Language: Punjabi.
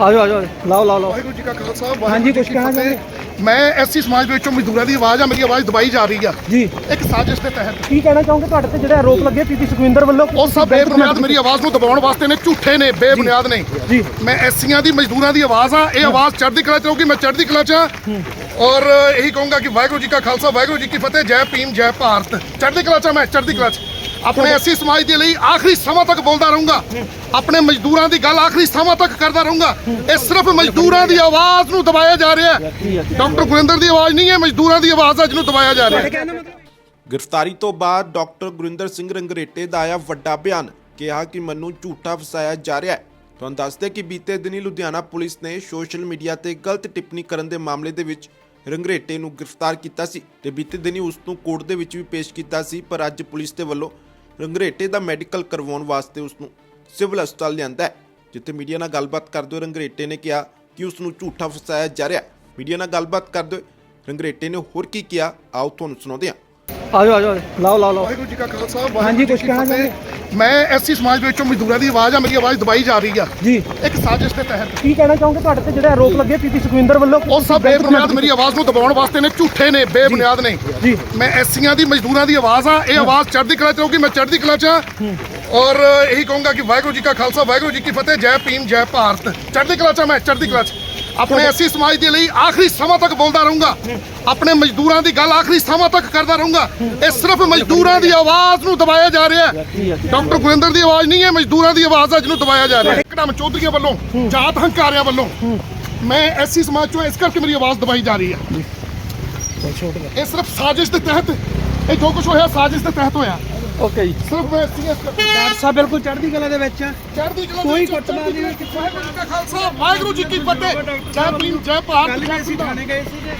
ਆਜੋ ਆਜੋ ਲਾਓ ਲਾਓ ਲਾਓ। ਵਾਹਿਗੁਰੂ ਜੀ ਕਾ ਖਾਲਸਾ ਹਾਂਜੀ, ਵਾਹਿਗੁਰੂ ਜੀ ਕੀ ਕਹਿਣਾ ਫਤਿਹ। ਮੈਂ ਐਸਸੀ ਸਮਾਜ ਵਿੱਚੋਂ ਮਜ਼ਦੂਰਾਂ ਦੀ ਆਵਾਜ਼ ਆ ਮੇਰੀ ਆਵਾਜ਼ ਦਬਾਈ ਜਾ ਰਹੀ ਆ। ਜੀ। ਇੱਕ ਸਾਜ਼ਿਸ਼ ਦੇ ਤਹਿਤ। ਕੀ ਕਹਿਣਾ ਚਾਹੋਗੇ? ਤੁਹਾਡੇ ਤੇ ਜਿਹੜੇ ਆਰੋਪ ਲੱਗੇ ਪੀਪੀ ਸੁਖਵਿੰਦਰ ਵੱਲੋਂ ਉਹ ਸਭ ਬੇਬੁਨਿਆਦ ਮੇਰੀ ਆਵਾਜ਼ ਨੂੰ ਦਬਾਉਣ ਵਾਸਤੇ ਨੇ ਝੂਠੇ ਨੇ ਬੇਬੁਨਿਆਦ ਨੇ। ਜੀ। ਮੈਂ ਐਸੀਆਂ ਦੀ ਮਜ਼ਦੂਰਾਂ ਦੀ ਆਵਾਜ਼ ਆ ਇਹ ਆਵਾਜ਼ ਚੜ੍ਹਦੀ ਕਲਾ ਚ ਰਹੂਗੀ ਮੈਂ ਚੜ੍ਹਦੀ ਕਲਾ ਚ ਆ। ਔਰ ਇਹੀ ਕਹੂੰਗਾ ਕਿ ਵਾਹਿਗੁਰੂ ਜੀ ਕਾ ਖਾਲਸਾ ਵਾਹਿਗੁਰੂ ਜੀ ਕੀ ਫਤਿਹ ਜੈ ਭੀਮ ਜੈ ਭਾਰਤ। ਚੜ੍ਹਦੀ ਕਲਾ ਚ ਆ ਮੈਂ ਚੜ੍ਹਦੀ ਕਲਾ ਚ। ਆਪਣੇ ਐਸੀ ਸਮਾਜ ਦੇ ਲਈ ਆਖਰੀ ਸਮਾਂ ਤੱਕ ਬੋਲਦਾ ਰਹੂੰਗਾ। ਆਪਣੇ ਮਜ਼ਦੂਰਾਂ ਦੀ ਗੱਲ ਆਖਰੀ ਸਮਾਂ ਤੱਕ ਕਰਦਾ ਰਹੂੰਗਾ। ਇਹ ਸਿਰਫ ਮਜ਼ਦੂਰਾਂ ਦੀ ਆਵਾਜ਼ ਨੂੰ ਦਬਾਇਆ ਜਾ ਰਿਹਾ ਹੈ। ਡਾਕਟਰ ਗੁਰਿੰਦਰ ਦੀ ਆਵਾਜ਼ ਨਹੀਂ ਹੈ ਮਜ਼ਦੂਰਾਂ ਦੀ ਆਵਾਜ਼ ਹੈ ਜਿਹਨੂੰ ਦਬਾਇਆ ਜਾ ਰਿਹਾ ਹੈ। ਗ੍ਰਿਫਤਾਰੀ ਤੋਂ ਬਾਅਦ ਡਾਕਟਰ ਗੁਰਿੰਦਰ ਸਿੰਘ ਰੰਗਰੇਟੇ ਦਾ ਆਇਆ ਵੱਡਾ ਬਿਆਨ ਕਿਹਾ ਕਿ ਮੈਨੂੰ ਝੂਠਾ ਫਸਾਇਆ ਜਾ ਰਿਹਾ ਹੈ। ਤੁਹਾਨੂੰ ਦੱਸਦੇ ਕਿ ਬੀਤੇ ਦਿਨੀ ਲੁਧਿਆਣਾ ਪੁਲਿਸ ਨੇ ਸੋਸ਼ਲ ਮੀਡੀਆ ਤੇ ਗਲਤ ਟਿੱਪਣੀ ਕਰਨ ਦੇ ਮਾਮਲੇ ਦੇ ਵਿੱਚ ਰੰਗਰੇਟੇ ਨੂੰ ਗ੍ਰਿਫਤਾਰ ਕੀਤਾ ਸੀ ਤੇ ਬੀਤੇ ਦਿਨੀ ਉਸ ਨੂੰ ਕੋਰਟ ਦੇ ਵਿੱਚ ਵੀ ਪੇਸ਼ ਕੀਤਾ ਸੀ ਪਰ ਅੱਜ ਪੁਲਿਸ ਦੇ ਵੱਲੋਂ ਰੰਗਰੇਟੇ ਦਾ ਮੈਡੀਕਲ ਕਰਵਾਉਣ ਵਾਸਤੇ ਉਸ ਨੂੰ ਸਿਵਲ ਹਸਪਤਾਲ ਲਿਆਂਦਾ ਹੈ ਜਿੱਥੇ ਮੀਡੀਆ ਨਾਲ ਗੱਲਬਾਤ ਕਰਦੇ ਹੋਏ ਰੰਗਰੇਟੇ ਨੇ ਕਿਹਾ ਕਿ ਉਸ ਨੂੰ ਝੂਠਾ ਫਸਾਇਆ ਜਾ ਰਿਹਾ ਹੈ। ਮੀਡੀਆ ਨਾਲ ਗੱਲਬਾਤ ਕਰਦੇ ਹੋਏ ਰੰਗਰੇਟੇ ਨੇ ਹੋਰ ਕੀ ਕਿਹਾ? ਆਓ ਤੁਹਾਨੂੰ ਸੁਣਾਉਂਦੇ ਹਾਂ। ਆਜੋ ਆਜੋ ਲਾਓ ਲਾਓ ਲਾਓ। ਵਾਹਿਗੁਰੂ ਜੀ ਕਾ ਖਾਲਸਾ ਹਾਂਜੀ, ਵਾਹਿਗੁਰੂ ਜੀ ਕੁਛ ਕੀ ਕਹਿਣਾ ਫਤਿਹ। ਮੈਂ ਐਸਸੀ ਸਮਾਜ ਦੇ ਵਿੱਚੋਂ ਮਜ਼ਦੂਰਾਂ ਦੀ ਆਵਾਜ਼ ਆ ਮੇਰੀ ਆਵਾਜ਼ ਦਬਾਈ ਜਾ ਰਹੀ ਆ। ਜੀ। ਇੱਕ ਸਾਜ਼ਿਸ਼ ਦੇ ਤਹਿਤ। ਕੀ ਕਹਿਣਾ ਚਾਹੋਗੇ? ਤੁਹਾਡੇ ਤੇ ਜਿਹੜੇ ਆਰੋਪ ਲੱਗੇ ਪੀਪੀ ਸੁਖਵਿੰਦਰ ਵੱਲੋਂ ਉਹ ਸਭ ਬੇਬੁਨਿਆਦ ਮੇਰੀ ਆਵਾਜ਼ ਨੂੰ ਦਬਾਉਣ ਵਾਸਤੇ ਨੇ ਝੂਠੇ ਨੇ ਬੇਬੁਨਿਆਦ ਨੇ। ਜੀ। ਮੈਂ ਐਸੀਆਂ ਦੀ ਮਜ਼ਦੂਰਾਂ ਦੀ ਆਵਾਜ਼ ਆ ਇਹ ਆਵਾਜ਼ ਚੜ੍ਹਦੀ ਕਲਾ ਚ ਰਹੂਗੀ ਮੈਂ ਚੜ੍ਹਦੀ ਕਲਾ ਚ ਆ। ਔਰ ਇਹੀ ਕਹੂੰਗਾ ਕਿ ਵਾਹਿਗੁਰੂ ਜੀ ਕਾ ਖਾਲਸਾ ਵਾਹਿਗੁਰੂ ਜੀ ਕੀ ਫਤਿਹ ਜੈ ਭੀਮ ਜੈ ਭਾਰਤ। ਚੜ੍ਹਦੀ ਕਲਾ ਚ ਮੈਂ ਚੜ੍ਹਦੀ ਕਲਾ ਚ। ਆਪਣੇ ਐਸੀ ਸਮਾਜ ਦੇ ਲਈ ਆਖਰੀ ਸਮਾਂ ਤੱਕ ਬੋਲਦਾ ਰਹੂੰਗਾ। ਆਪਣੇ ਮਜ਼ਦੂਰਾਂ ਦੀ ਗੱਲ ਆਖਰੀ ਸਮਾਂ ਤੱਕ ਕਰਦਾ ਰਹੂੰਗਾ। ਇਹ ਸਿਰਫ ਮਜ਼ਦੂਰਾਂ ਦੀ ਆਵਾਜ਼ ਨੂੰ ਦਬਾਇਆ ਜਾ ਰਿਹਾ ਹੈ। ਡਾਕਟਰ ਗੁਰਿੰਦਰ ਦੀ ਆਵਾਜ਼ ਨਹੀਂ ਹੈ ਮਜ਼ਦੂਰਾਂ ਦੀ ਆਵਾਜ਼ ਹੈ ਜਿਹਨੂੰ ਦਬਾਇਆ ਜਾ ਰਿਹਾ ਹੈ। ਇੱਕਦਮ ਚੌਧਰੀਆਂ ਵੱਲੋਂ ਜਾਤ ਹੰਕਾਰਿਆਂ ਵੱਲੋਂ ਮੈਂ ਐਸੀ ਸਮਾਜ ਚੋਂ ਇਸ ਕਰਕੇ ਮੇਰੀ ਆਵਾਜ਼ ਦਬਾਈ ਜਾ ਰਹੀ ਹੈ। ਇਹ ਸਿਰਫ ਸਾਜ਼ਿਸ਼ ਦੇ ਤਹਿਤ ਇਹ ਜੋ ਕੁਝ ਹੋਇਆ ਸਾਜ਼ਿਸ਼ ਦੇ ਤਹਿਤ ਹੋਇਆ। ਓਕੇ ਜੀ। ਸਿਰਫ ਸੀਐਸ ਡਾਕਟਰ ਸਾਹਿਬ ਬਿਲਕੁਲ ਚੜ੍ਹਦੀ ਕਲਾ ਦੇ ਵਿੱਚ ਚੜ੍ਹਦੀ ਕਲਾ ਕੋਈ ਕੁੱਟਮਾਰ ਨਹੀਂ। ਹੋਈ। ਵਾਹਿਗੁਰੂ ਜੀ ਕਾ ਖਾਲਸਾ ਵਾਹਿਗੁਰੂ ਜੀ ਕੀ ਫਤਿਹ। ਜੈ ਭੀਮ ਜੈ ਭਾਰਤ। ਥਾਣੇ ਗਏ ਸੀਗੇ।